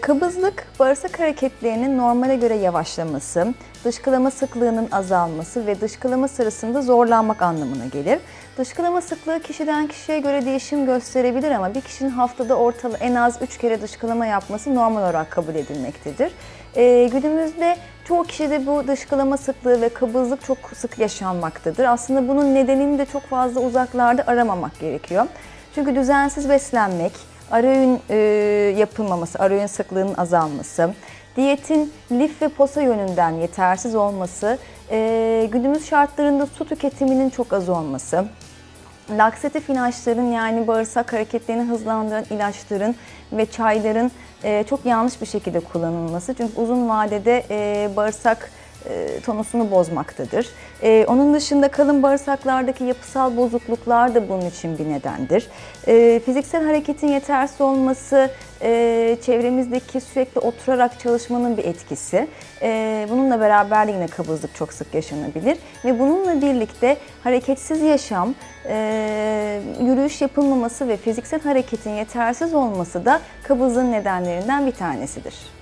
kabızlık, bağırsak hareketlerinin normale göre yavaşlaması, dışkılama sıklığının azalması ve dışkılama sırasında zorlanmak anlamına gelir. Dışkılama sıklığı kişiden kişiye göre değişim gösterebilir ama bir kişinin haftada ortalama en az 3 kere dışkılama yapması normal olarak kabul edilmektedir. Ee, günümüzde çoğu kişide bu dışkılama sıklığı ve kabızlık çok sık yaşanmaktadır. Aslında bunun nedenini de çok fazla uzaklarda aramamak gerekiyor. Çünkü düzensiz beslenmek, ara öğün e, yapılmaması, ara öğün sıklığının azalması, diyetin lif ve posa yönünden yetersiz olması, e, günümüz şartlarında su tüketiminin çok az olması, laksatif ilaçların yani bağırsak hareketlerini hızlandıran ilaçların ve çayların e, çok yanlış bir şekilde kullanılması. Çünkü uzun vadede e, bağırsak e, tonusunu bozmaktadır. E, onun dışında kalın bağırsaklardaki yapısal bozukluklar da bunun için bir nedendir. E, fiziksel hareketin yetersiz olması, e, çevremizdeki sürekli oturarak çalışmanın bir etkisi. E, bununla beraber yine kabızlık çok sık yaşanabilir. Ve bununla birlikte hareketsiz yaşam, e, yürüyüş yapılmaması ve fiziksel hareketin yetersiz olması da kabızlığın nedenlerinden bir tanesidir.